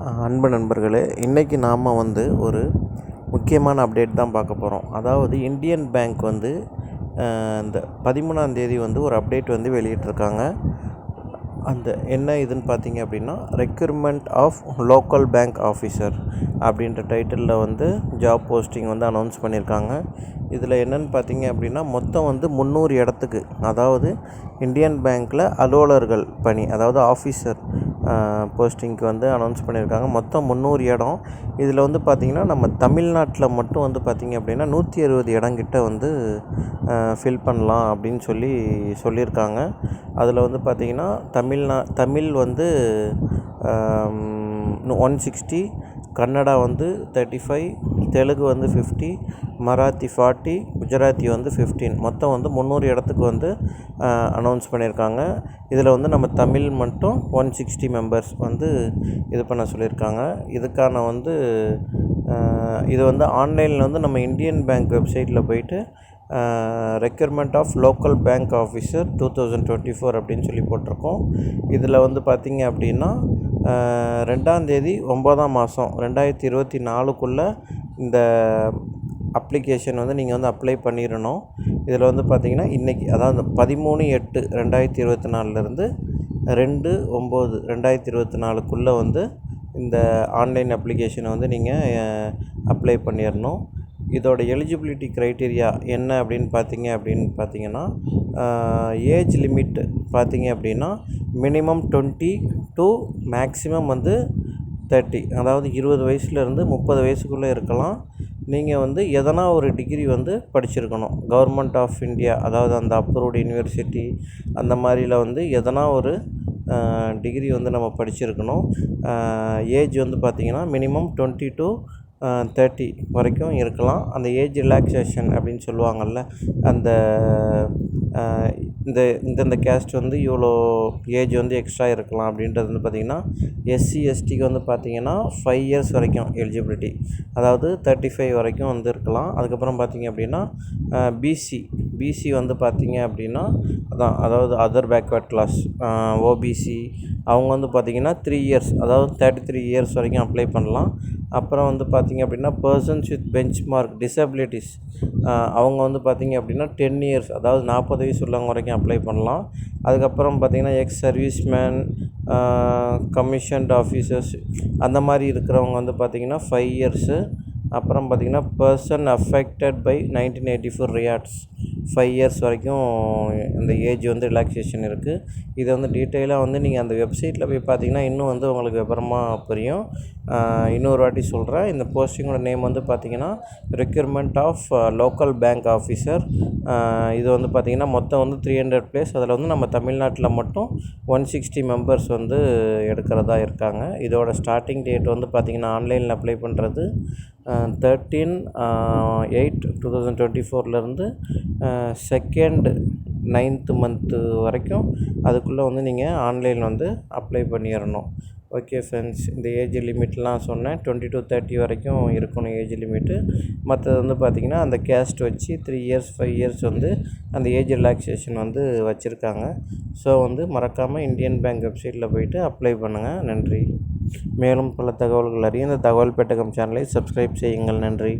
அன்பு நண்பர்களே இன்றைக்கி நாம் வந்து ஒரு முக்கியமான அப்டேட் தான் பார்க்க போகிறோம் அதாவது இந்தியன் பேங்க் வந்து இந்த பதிமூணாம் தேதி வந்து ஒரு அப்டேட் வந்து வெளியிட்டிருக்காங்க. அந்த என்ன இதுன்னு பார்த்தீங்க அப்படின்னா requirement of local bank officer அப்படின்ற டைட்டிலில் வந்து ஜாப் போஸ்டிங் வந்து அனௌன்ஸ் பண்ணியிருக்காங்க. இதில் என்னென்னு பார்த்தீங்க அப்படின்னா மொத்தம் வந்து முந்நூறு இடத்துக்கு அதாவது இந்தியன் பேங்க்கில் அலுவலர்கள் பணி அதாவது ஆஃபீஸர் போஸ்டிங்க்கு வந்து அனௌன்ஸ் பண்ணியிருக்காங்க. மொத்தம் முந்நூறு இடம். இதில் வந்து பார்த்திங்கன்னா நம்ம தமிழ்நாட்டில் மட்டும் வந்து பார்த்திங்க அப்படின்னா நூற்றி அறுபது இடங்கிட்ட வந்து ஃபில் பண்ணலாம் அப்படின்னு சொல்லி சொல்லியிருக்காங்க. அதில் வந்து பார்த்திங்கன்னா தமிழ்நா தமிழ் வந்து ஒன் சிக்ஸ்டி கன்னடா வந்து தேர்ட்டி ஃபைவ் தெலுங்கு வந்து ஃபிஃப்டி மராத்தி ஃபார்ட்டி குஜராத்தி வந்து ஃபிஃப்டீன் மொத்தம் வந்து முந்நூறு இடத்துக்கு வந்து அனௌன்ஸ் பண்ணியிருக்காங்க. இதில் வந்து நம்ம தமிழ் மட்டும் ஒன் சிக்ஸ்டி மெம்பர்ஸ் வந்து இது பண்ண சொல்லியிருக்காங்க. இதுக்கான வந்து இது வந்து ஆன்லைனில் வந்து நம்ம இந்தியன் பேங்க் வெப்சைட்டில் போயிட்டு requirement of local bank officer two thousand twenty four அப்படின்னு சொல்லி போட்டிருக்கோம். இதில் வந்து பார்த்திங்க அப்படின்னா அஹ், ரெண்டாம் தேதி ஒம்பதாம் மாதம் ரெண்டாயிரத்தி இருபத்தி நாலுக்குள்ளே இந்த அப்ளிகேஷன் வந்து நீங்கள் வந்து அப்ளை பண்ணிடணும் இதில் வந்து பார்த்தீங்கன்னா இன்றைக்கி அதாவது பதிமூணு எட்டு ரெண்டாயிரத்தி இருபத்தி நாலுலேருந்து ரெண்டு ஒம்பது ரெண்டாயிரத்தி இருபத்தி நாலுக்குள்ளே வந்து இந்த ஆன்லைன் அப்ளிகேஷனை வந்து நீங்கள் அப்ளை பண்ணிடணும் இதோட எலிஜிபிலிட்டி க்ரைட்டீரியா என்ன அப்படின்னு பார்த்தீங்க அப்படின்னு பார்த்தீங்கன்னா ஏஜ் லிமிட் பார்த்தீங்க அப்படின்னா மினிமம் டுவெண்ட்டி டு மேக்ஸிமம் வந்து தேர்ட்டி அதாவது இருபது வயசுலேருந்து முப்பது வயசுக்குள்ளே இருக்கலாம். நீங்கள் வந்து எதனா ஒரு டிகிரி வந்து படிச்சிருக்கணும். கவர்மெண்ட் ஆஃப் இந்தியா அதாவது அந்த அப்ரூவ்டு யூனிவர்சிட்டி அந்த மாதிரியில் வந்து எதனா ஒரு டிகிரி வந்து நம்ம படிச்சிருக்கணும். ஏஜ் வந்து பார்த்திங்கன்னா மினிமம் டுவெண்ட்டி டு தேர்ட்டி வரைக்கும் இருக்கலாம். அந்த ஏஜ் ரிலாக்ஸேஷன் அப்படின்னு சொல்லுவாங்கள்ல அந்த இந்த இந்தந்த கேஸ்ட் வந்து இவ்வளோ ஏஜ் வந்து எக்ஸ்ட்ரா இருக்கலாம் அப்படின்றது வந்து பார்த்திங்கன்னா எஸ்சி எஸ்டிக்கு வந்து பார்த்திங்கன்னா ஃபைவ் இயர்ஸ் வரைக்கும் எலிஜிபிலிட்டி அதாவது தேர்ட்டி ஃபைவ் வரைக்கும் வந்து இருக்கலாம். அதுக்கப்புறம் பார்த்திங்க அப்படின்னா பிசி பிசி வந்து பார்த்திங்க அப்படின்னா அதான் அதாவது அதர் பேக்வேர்ட் கிளாஸ் ஓபிசி அவங்க வந்து பார்த்திங்கன்னா த்ரீ இயர்ஸ் அதாவது தேர்ட்டி த்ரீ இயர்ஸ் வரைக்கும் அப்ளை பண்ணலாம். அப்புறம் வந்து பார்த்திங்க அப்படின்னா persons with benchmark disabilities அவங்க வந்து பார்த்திங்க அப்படின்னா டென் இயர்ஸ் அதாவது நாற்பது வயசு உள்ளவங்க வரைக்கும் அப்ளை பண்ணலாம். அதுக்கப்புறம் பார்த்திங்கன்னா எக்ஸ் சர்வீஸ்மேன் கமிஷன்ட் ஆஃபீஸர்ஸ் அந்த மாதிரி இருக்கிறவங்க வந்து பார்த்திங்கன்னா ஃபைவ் இயர்ஸு அப்புறம் பார்த்திங்கன்னா person affected by nineteen eighty four riots five years வரைக்கும் இந்த ஏஜ் வந்து ரிலாக்ஸேஷன் இருக்குது இதை வந்து டீட்டெயிலாக வந்து நீங்கள் அந்த வெப்சைட்டில் போய் பார்த்தீங்கன்னா இன்னும் வந்து உங்களுக்கு விவரமாக புரியும். இன்னொரு வாட்டி சொல்கிறேன் இந்த போஸ்டிங்கோட நேம் வந்து பார்த்தீங்கன்னா requirement of local bank officer இது வந்து பார்த்திங்கன்னா மொத்தம் வந்து த்ரீ ஹண்ட்ரட் பிளேஸ் அதில் வந்து நம்ம தமிழ்நாட்டில் மட்டும் ஒன் சிக்ஸ்டி மெம்பர்ஸ் வந்து எடுக்கிறதா இருக்காங்க. இதோட ஸ்டார்டிங் டேட் வந்து பார்த்திங்கன்னா ஆன்லைனில் அப்ளை பண்ணுறது thirteen eight two thousand twenty ஃபோர்லேருந்து second ninth month வரைக்கும் அதுக்குள்ளே வந்து நீங்கள் ஆன்லைனில் வந்து அப்ளை பண்ணிடணும் ஓகே ஃப்ரெண்ட்ஸ் இந்த ஏஜ் லிமிட்லாம் சொன்னேன். டுவெண்ட்டி டு தேர்ட்டி வரைக்கும் இருக்கணும் ஏஜ் லிமிட்டு மற்றது வந்து பார்த்திங்கன்னா அந்த கேஸ்ட் வச்சு த்ரீ இயர்ஸ் ஃபைவ் இயர்ஸ் வந்து அந்த ஏஜ் ரிலாக்ஸேஷன் வந்து வச்சுருக்காங்க. ஸோ வந்து மறக்காமல் இந்தியன் பேங்க் வெப்சைட்டில் போயிட்டு அப்ளை பண்ணுங்கள் நன்றி. மேலும் பல தகவல்கள் அறிய இந்த தகவல் பெட்டகம் சேனலை சப்ஸ்கிரைப் செய்யுங்கள். நன்றி.